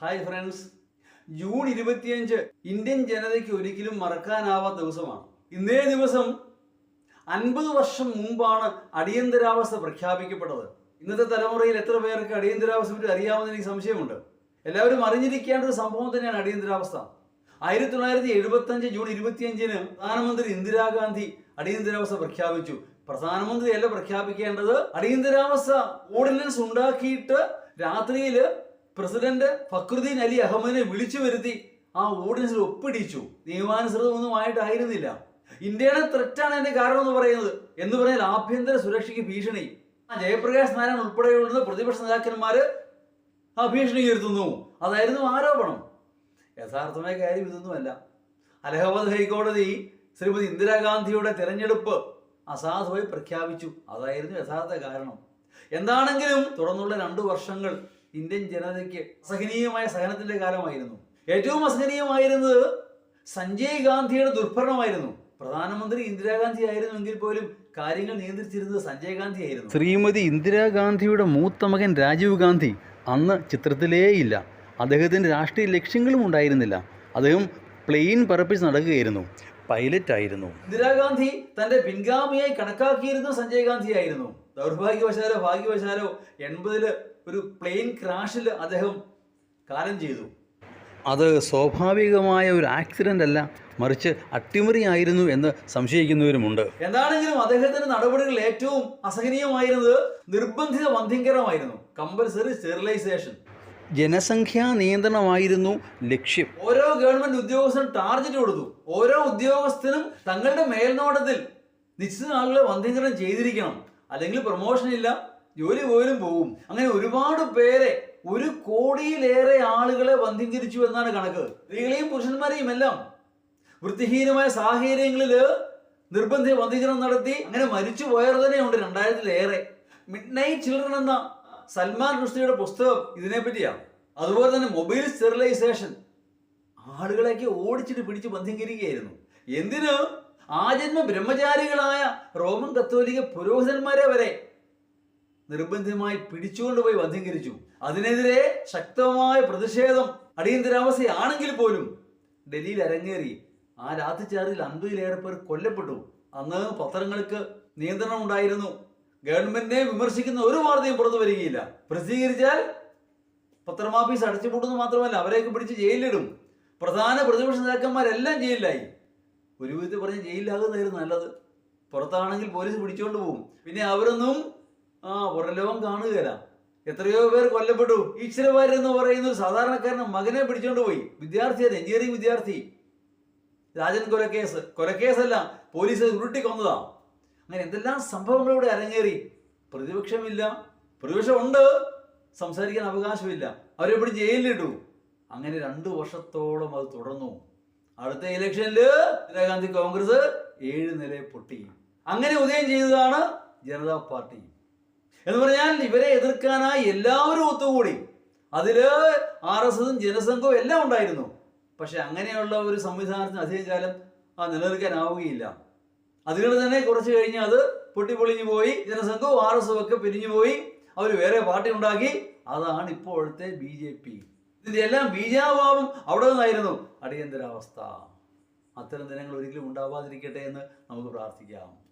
Hi friends June ഇരുപത്തിയഞ്ച് Indian ജനതയ്ക്ക് ഒരിക്കലും മറക്കാനാവാത്ത ദിവസമാണ്. ഇന്നേ ദിവസം അൻപത് വർഷം മുമ്പാണ് അടിയന്തരാവസ്ഥ പ്രഖ്യാപിക്കപ്പെട്ടത്. ഇന്നത്തെ തലമുറയിൽ എത്ര പേർക്ക് അടിയന്തരാവസ്ഥ പറ്റി അറിയാമെന്ന് എനിക്ക് സംശയമുണ്ട്. എല്ലാവരും അറിഞ്ഞിരിക്കേണ്ട ഒരു സംഭവം തന്നെയാണ് അടിയന്തരാവസ്ഥ. ആയിരത്തി തൊള്ളായിരത്തി എഴുപത്തി അഞ്ച് ജൂൺ ഇരുപത്തിയഞ്ചിന് പ്രധാനമന്ത്രി ഇന്ദിരാഗാന്ധി അടിയന്തരാവസ്ഥ പ്രഖ്യാപിച്ചു. പ്രധാനമന്ത്രിയല്ല പ്രഖ്യാപിക്കേണ്ടത്. അടിയന്തരാവസ്ഥ ഓർഡിനൻസ് ഉണ്ടാക്കിയിട്ട് രാത്രിയിൽ പ്രസിഡന്റ് ഫക്രുദ്ദീൻ അലി അഹമ്മദിനെ വിളിച്ചു വരുത്തി ആ ഓർഡിനൻസിൽ ഒപ്പിടിച്ചു. നിയമാനുസൃതമൊന്നുമായിട്ടായിരുന്നില്ല. ഇന്ത്യയുടെ ത്രെറ്റാണ് എന്റെ കാരണം എന്ന് പറയുന്നത്. എന്ന് പറഞ്ഞാൽ ആഭ്യന്തര സുരക്ഷയ്ക്ക് ഭീഷണി. ജയപ്രകാശ് നാരായൺ ഉൾപ്പെടെയുള്ള പ്രതിപക്ഷ നേതാക്കന്മാര് ആ ഭീഷണി ഉയർത്തുന്നു. അതായിരുന്നു ആരോപണം. യഥാർത്ഥമായ കാര്യം ഇതൊന്നുമല്ല. അലഹബാദ് ഹൈക്കോടതി ശ്രീമതി ഇന്ദിരാഗാന്ധിയുടെ തെരഞ്ഞെടുപ്പ് അസാധുവായി പ്രഖ്യാപിച്ചു. അതായിരുന്നു യഥാർത്ഥ കാരണം. എന്താണെങ്കിലും തുടർന്നുള്ള രണ്ടു വർഷങ്ങൾ ഇന്ത്യൻ ജനതയ്ക്ക് അസഹനീയമായ സഹനത്തിന്റെ കാലമായിരുന്നു. ഏറ്റവും അസഹനീയമായിരുന്നത് സഞ്ജയ് ഗാന്ധിയുടെ ദുർഭരണമായിരുന്നു. പ്രധാനമന്ത്രി ഇന്ദിരാഗാന്ധി ആയിരുന്നുവെങ്കിൽ പോലും കാര്യങ്ങൾ നിയന്ത്രിച്ചിരുന്നത് സഞ്ജയ് ഗാന്ധി ആയിരുന്നു. ശ്രീമതി ഇന്ദിരാഗാന്ധിയുടെ മൂത്ത മകൻ രാജീവ് ഗാന്ധി അന്ന് ചിത്രത്തിലേയില്ല അദ്ദേഹത്തിന്റെ രാഷ്ട്രീയ ലക്ഷ്യങ്ങളും ഉണ്ടായിരുന്നില്ല. അദ്ദേഹം പ്ലെയിൻ പറപ്പിച്ച് നടക്കുകയായിരുന്നു. പൈലറ്റ് ആയിരുന്നു. ഇന്ദിരാഗാന്ധി തന്റെ പിൻഗാമിയായി കണക്കാക്കിയിരുന്ന സഞ്ജയ് ഗാന്ധി ആയിരുന്നു. ദൗർഭാഗ്യവശാലോ ഭാഗ്യവശാലോ എൺപതിൽ ഒരു പ്ലെയിൻ ക്രാഷിൽ അദ്ദേഹം കാലം ചെയ്തു. അത് സ്വാഭാവികമായ ഒരു ആക്സിഡന്റ് അല്ല മറിച്ച് അട്ടിമറി ആയിരുന്നു എന്ന് സംശയിക്കുന്നവരുമുണ്ട്. എന്താണെങ്കിലും അദ്ദേഹത്തിന്റെ നടപടികൾ ഏറ്റവും അസഹനീയമായിരുന്നത് നിർബന്ധിത വന്ധ്യങ്കരമായിരുന്നു കമ്പൽസറി സ്റ്റെറിലൈസേഷൻ ജനസംഖ്യാ നിയന്ത്രണമായിരുന്നു ലക്ഷ്യം. ഓരോ ഗവൺമെന്റ് ഉദ്യോഗസ്ഥനും ടാർഗറ്റ് കൊടുത്തു. ഓരോ ഉദ്യോഗസ്ഥനും തങ്ങളുടെ മേൽനോട്ടത്തിൽ നിശ്ചിത ആളുകളെ വന്ധ്യങ്കരം ചെയ്തിരിക്കണം. അല്ലെങ്കിൽ പ്രൊമോഷൻ ഇല്ല. ജോലി പോലും പോവും. അങ്ങനെ ഒരുപാട് പേരെ ഒരു കോടിയിലേറെ ആളുകളെ വന്ധീകരിച്ചു എന്നാണ് കണക്ക്. സ്ത്രീകളെയും പുരുഷന്മാരെയും എല്ലാം. വൃത്തിഹീനമായ സാഹചര്യങ്ങളിൽ നിർബന്ധ വന്ധീകരണം നടത്തി അങ്ങനെ മരിച്ചു പോയവർ തന്നെയുണ്ട് രണ്ടായിരത്തിലേറെ. മിഡ് നൈറ്റ് ചിൽഡ്രൻ എന്ന സൽമാൻ റുഷ്ദിയുടെ പുസ്തകം ഇതിനെപ്പറ്റിയാണ്. അതുപോലെ തന്നെ മൊബൈൽ സ്റ്റെറിലൈസേഷൻ ആളുകളെയൊക്കെ ഓടിച്ചിട്ട് പിടിച്ച് ബന്ധികരിക്കുകയായിരുന്നു എന്തിന്? ആജന്മ ബ്രഹ്മചാരികളായ റോമൻ കത്തോലിക്ക പുരോഹിതന്മാരെ വരെ നിർബന്ധിതമായി പിടിച്ചുകൊണ്ടുപോയി വധീകരിച്ചു. അതിനെതിരെ ശക്തമായ പ്രതിഷേധം അടിയന്തരാവസ്ഥയാണെങ്കിൽ പോലും ഡൽഹിയിൽ അരങ്ങേറി ആ രാത്രിച്ചാറിൽ അൻപതിലേറെ പേർ കൊല്ലപ്പെട്ടു. അന്ന് പത്രങ്ങൾക്ക് നിയന്ത്രണം ഉണ്ടായിരുന്നു. ഗവൺമെന്റിനെ വിമർശിക്കുന്ന ഒരു വാർത്തയും പുറത്തു വരികയില്ല. പ്രസിദ്ധീകരിച്ചാൽ പത്രമാഫീസ് അടച്ചുപൂട്ടുന്നു മാത്രമല്ല അവരെയൊക്കെ പിടിച്ച് ജയിലിലിടും. പ്രധാന പ്രതിപക്ഷ നേതാക്കന്മാരെല്ലാം ജയിലിലായി. ഒരു വിധത്തിൽ പറഞ്ഞ് ജയിലിലാകുന്നതായിരുന്നു നല്ലത്. പുറത്താണെങ്കിൽ പോലീസ് പിടിച്ചുകൊണ്ട് പോകും പിന്നെ അവരൊന്നും ആ പുറലോകം കാണുകയില്ല എത്രയോ പേർ കൊല്ലപ്പെട്ടു. ഈശ്വരവാര്യർ എന്ന് പറയുന്ന ഒരു സാധാരണക്കാരന് മകനെ പിടിച്ചോണ്ട് പോയി. വിദ്യാർത്ഥിയാണ് എഞ്ചിനീയറിംഗ് വിദ്യാർത്ഥി. രാജൻ കൊലക്കേസ്. കൊലക്കേസല്ല പോലീസ് ഉരുട്ടി കൊന്നതാ അങ്ങനെ എന്തെല്ലാം സംഭവങ്ങൾ അരങ്ങേറി? പ്രതിപക്ഷമില്ല. പ്രതിപക്ഷമുണ്ട്. സംസാരിക്കാൻ അവകാശമില്ല. അവരെ ഇവിടെ ജയിലിലിട്ടു. അങ്ങനെ രണ്ടു വർഷത്തോളം അത് തുടർന്നു. അടുത്ത ഇലക്ഷനിൽ ഇന്ദിരാഗാന്ധി കോൺഗ്രസ് ഏഴ് നില പൊട്ടി. അങ്ങനെ ഉദയം ചെയ്തതാണ് ജനതാ പാർട്ടി. എന്ന് പറഞ്ഞാൽ ഇവരെ എതിർക്കാനായി എല്ലാവരും ഒത്തുകൂടി. അതിൽ ആർ എസ് എസും ജനസംഘവും എല്ലാം ഉണ്ടായിരുന്നു. പക്ഷെ അങ്ങനെയുള്ള ഒരു സംവിധാനത്തിന് അധികം കാലം ആ നിലനിൽക്കാനാവുകയില്ല. അതുകൊണ്ട് തന്നെ കുറച്ച് കഴിഞ്ഞ് അത് പൊട്ടിപ്പൊളിഞ്ഞു പോയി ജനസംഘവും ആർ എസ് ഒക്കെ പിരിഞ്ഞു പോയി അവർ വേറെ പാർട്ടി ഉണ്ടാക്കി. അതാണ് ഇപ്പോഴത്തെ ബി ജെ പി. ഇതിന്റെ എല്ലാം ബീജാഭാവം അവിടെ നിന്നായിരുന്നു. അടിയന്തരാവസ്ഥ. അത്തരം ദിനങ്ങൾ ഒരിക്കലും ഉണ്ടാവാതിരിക്കട്ടെ എന്ന് നമുക്ക് പ്രാർത്ഥിക്കാം.